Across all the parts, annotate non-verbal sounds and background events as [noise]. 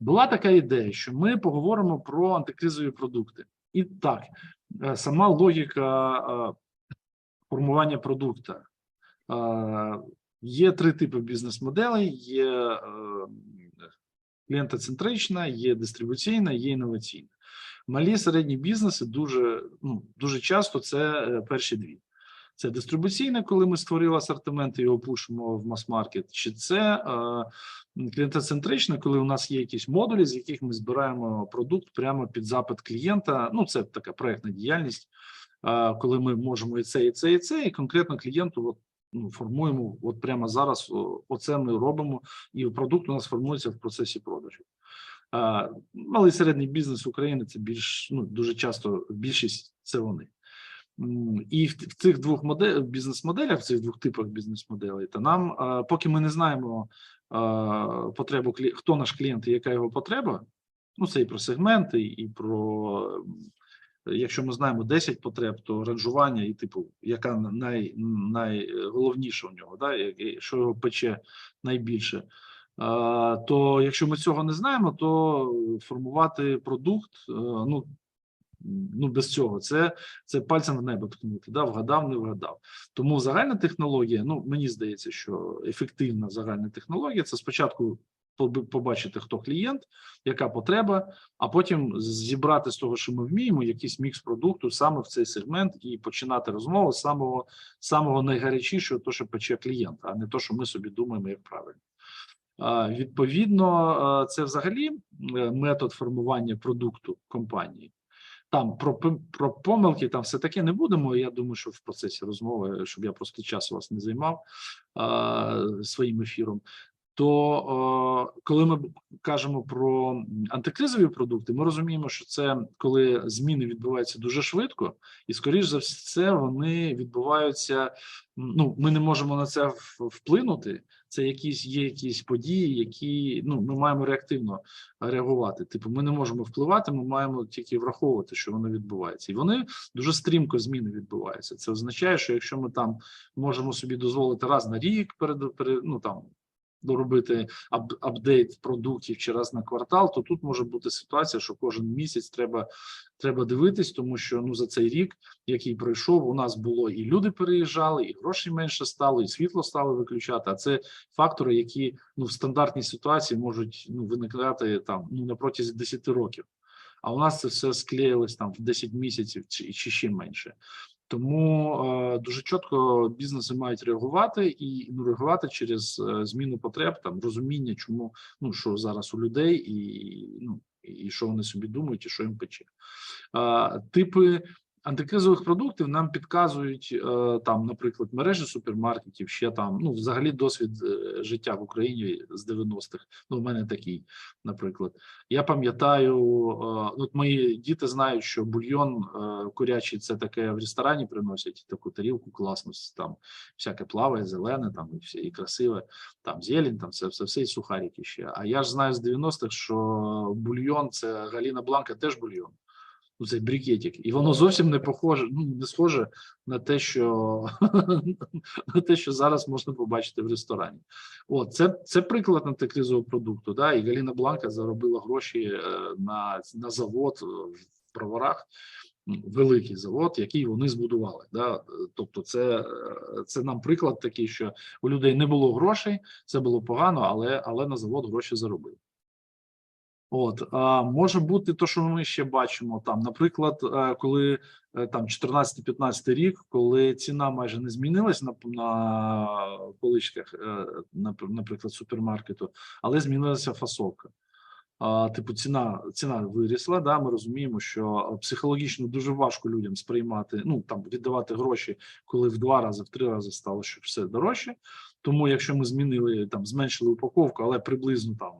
Була така ідея, що ми поговоримо про антикризові продукти. І так, е, сама логіка е, формування продукту. Е, Є три типи бізнес-моделей: є клієнтоцентрична, є дистрибуційна, є інноваційна. Малі середні бізнеси дуже, ну, дуже часто це перші дві. Це дистрибуційне, коли ми створили асортимент і його пушимо в мас-маркет, чи це е, клієнтоцентричне, коли у нас є якісь модулі, з яких ми збираємо продукт прямо під запит клієнта. Ну, це така проектна діяльність, е, коли ми можемо і це, і це, і це, і конкретно клієнту от, ну, формуємо от прямо зараз. Оце ми робимо, і продукт у нас формується в процесі продажу. Е, Малий середній бізнес України це більш ну дуже часто більшість це вони. І в, цих двох модель, бізнес-моделях, в цих двох типах бізнес-моделей, то нам, поки ми не знаємо потребу хто наш клієнт і яка його потреба, ну це і про сегменти, і про якщо ми знаємо 10 потреб, то ранжування і типу, яка най, найголовніша у нього, да, що його пече найбільше. То якщо ми цього не знаємо, то формувати продукт, е, ну ну без цього це, це пальцем в небо ткнути. Да? Вгадав, не вгадав. Тому загальна технологія, ну мені здається, що ефективна загальна технологія це спочатку побачити, хто клієнт, яка потреба, а потім зібрати з того, що ми вміємо, якийсь мікс продукту саме в цей сегмент і починати розмову з самого, самого найгарячішого, то, що пече клієнта, а не то, що ми собі думаємо, як правильно. Відповідно, це взагалі е, метод формування продукту компанії. Там про, про помилки там все таке не будемо. Я думаю, що в процесі розмови, щоб я просто час вас не займав а, своїм ефіром. То е, коли ми кажемо про антикризові продукти, ми розуміємо, що це коли зміни відбуваються дуже швидко, і скоріш за все вони відбуваються. Ну, ми не можемо на це вплинути. Це якісь є якісь події, які ну ми маємо реактивно реагувати. Типу, ми не можемо впливати, ми маємо тільки враховувати, що воно відбувається, і вони дуже стрімко зміни відбуваються. Це означає, що якщо ми там можемо собі дозволити раз на рік перед, ну там робити ап, апдейт продуктів чи раз на квартал, то тут може бути ситуація, що кожен місяць треба треба дивитись, тому що ну за цей рік, який пройшов, у нас було і люди переїжджали, і грошей менше стало, і світло стало виключати. А це фактори, які ну в стандартній ситуації можуть ну виникати там ну на протязі 10 років. А у нас це все склеїлось там в 10 місяців чи, чи ще менше. Тому е, дуже чітко бізнеси мають реагувати і ну, реагувати через е, зміну потреб, там розуміння, чому ну що зараз у людей, і ну і що вони собі думають, і що їм пече. Е, типи антикризових продуктів нам підказують е, там, наприклад, мережі супермаркетів, ще там ну взагалі досвід е, життя в Україні з 90-х. Ну, в мене такий, наприклад. Я пам'ятаю, е, ну, от мої діти знають, що бульйон курячий це таке в ресторані приносять таку тарілку класну, там всяке плаває, зелене, там і все і красиве, там зелень, там це все, все і сухарики ще. А я ж знаю з 90-х, що бульйон це Галіна Бланка теж бульйон. Ну, цей брикетик, і воно зовсім не похоже, ну не схоже на те, що [laughs] на те, що зараз можна побачити в ресторані. От це, це приклад антикризового продукту. Да, і Галіна Бланка заробила гроші е, на, на завод в броварах. м, Великий завод, який вони збудували. Да? Тобто, це, е, це нам приклад такий, що у людей не було грошей, це було погано, але, але на завод гроші заробили. От а може бути то, що ми ще бачимо там, наприклад, е, коли е, там 14-15 рік, коли ціна майже не змінилась на на поличках, е, наприклад, супермаркету, але змінилася фасовка. А, типу, ціна ціна вирісла. Да, ми розуміємо, що психологічно дуже важко людям сприймати, ну там віддавати гроші, коли в два рази, в три рази стало що все дорожче. Тому, якщо ми змінили там, зменшили упаковку, але приблизно там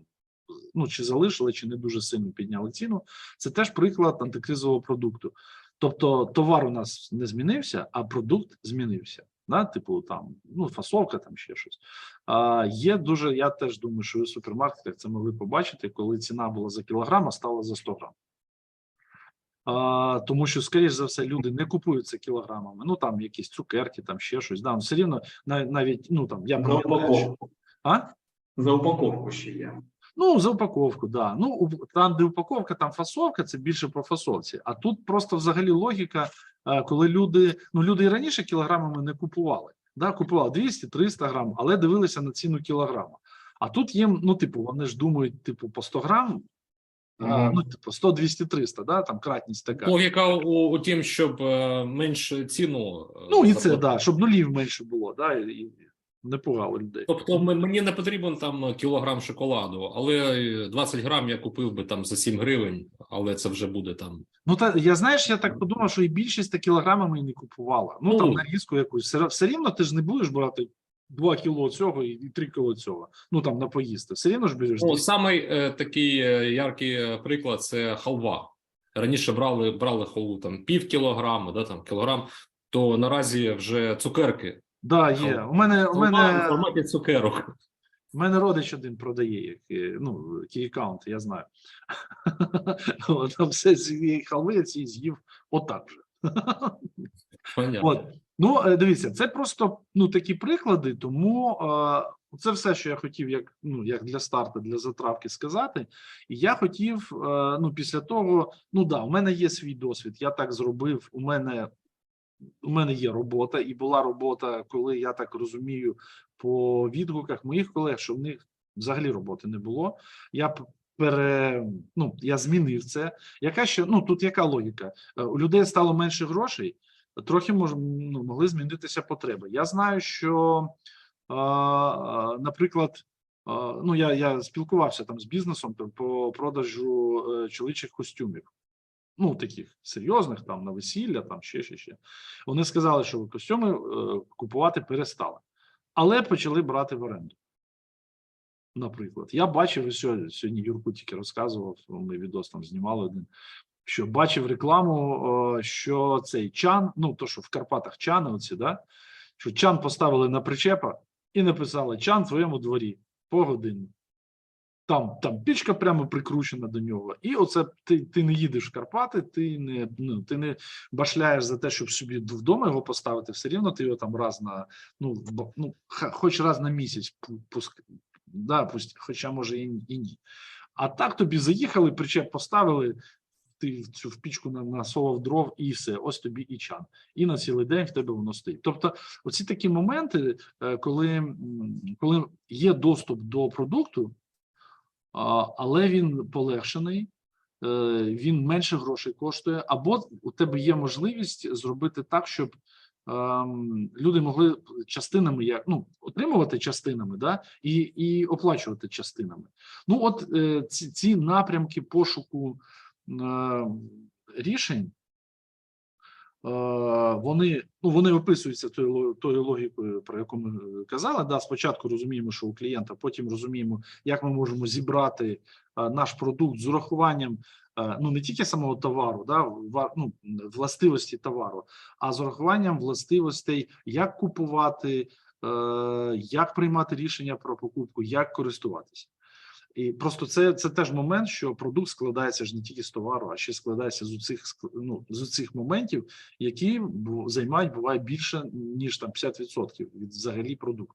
ну чи залишили, чи не дуже сильно підняли ціну. Це теж приклад антикризового продукту. Тобто товар у нас не змінився, а продукт змінився. Да? Типу там ну фасовка, там ще щось. А, є дуже. Я теж думаю, що в супермаркетах це могли побачити, коли ціна була за кілограм, а стала за 100 грам. А, тому що, скоріш за все, люди не купують це кілограмами. Ну там якісь цукерки, там ще щось. Да, все рівно навіть ну там я За пам'ятаю, що- а За упаковку ще є. Ну, за упаковку, да. Ну, там, де упаковка, там фасовка, це більше по фасовці. А тут просто взагалі логіка, е, коли люди, ну люди і раніше кілограмами не купували. Да, купували 200-300 грам, але дивилися на ціну кілограма. А тут їм, ну, типу, вони ж думають, типу, по 100 грам, Мгм. ну, типу, 100, 200, 300, да, там кратність така. Логіка у, у тім, щоб е, менше ціну. е, Ну, і це, заплатити. да, щоб нулів менше було, да, і, і не пугало людей. Тобто мені не потрібен там кілограм шоколаду, але 20 грам я купив би там за 7 гривень, але це вже буде там. Ну, та я знаєш, я так подумав, що і більшість та кілограмами і не купувала. Ну, там Ну. нарізку якусь. Все, все рівно ти ж не будеш брати 2 кіло цього і, 3 кіло цього. Ну там на поїсти. Все рівно ж береш. Ну, самий е, такий е, яркий е, приклад це халва. Раніше брали брали халву там пів кілограма, да, там кілограм, то наразі вже цукерки. Да, є. У мене, у Халва в мене, форматі цукерок. у мене родич один продає, як, е, ну, кей аккаунт, я знаю. [laughs] Там все халви я з'їв отак вже. Понятно. От ну е, дивіться, це просто ну такі приклади. Тому е, це все, що я хотів, як ну як для старту, для затравки сказати. І я хотів, е, ну після того, ну да, у мене є свій досвід. Я так зробив. У мене у мене є робота, і була робота, коли я так розумію, по відгуках моїх колег, що в них взагалі роботи не було. Я пере ну я змінив це. Яка ще ну тут яка логіка? Е, У людей стало менше грошей трохи мож, ну, могли змінитися потреби. Я знаю, що, а, наприклад, ну я, я спілкувався там з бізнесом по продажу е, чоловічих костюмів. Ну, таких серйозних, там на весілля, там ще, ще, ще. Вони сказали, що костюми е, купувати перестали, але почали брати в оренду. Наприклад, я бачив сьогодні, сьогодні Юрку тільки розказував, ми відос там знімали один що бачив рекламу, що цей чан, ну то що в Карпатах чани, оці, да, що чан поставили на причепа і написали чан в твоєму дворі по годину. Там, там пічка прямо прикручена до нього, і оце ти, ти не їдеш в Карпати, ти не ну ти не башляєш за те, щоб собі вдома його поставити. Все рівно ти його там раз на ну, ну хоч раз на місяць пуск, да, пусть, хоча може і, і ні. А так тобі заїхали, причеп поставили, ти цю в пічку на- насовав дров і все, ось тобі і чан. І на цілий день в тебе воно стоїть. Тобто, оці такі моменти, е, коли, коли є доступ до продукту, але він полегшений, е, він менше грошей коштує, або у тебе є можливість зробити так, щоб ем, люди могли частинами як ну отримувати частинами, да, і, і оплачувати частинами. Ну, от е, ці, ці напрямки пошуку е, рішень. Е, Вони ну вони описуються тою тою логікою, про яку ми е, казали. Да, спочатку розуміємо, що у клієнта, потім розуміємо, як ми можемо зібрати е, наш продукт з урахуванням ну не тільки самого товару, да, ну, властивості товару, а з урахуванням властивостей, як купувати, як приймати рішення про покупку, як користуватися. І просто це, це теж момент, що продукт складається ж не тільки з товару, а ще складається з цих ну, з цих моментів, які займають буває більше ніж там 50% від взагалі продукту.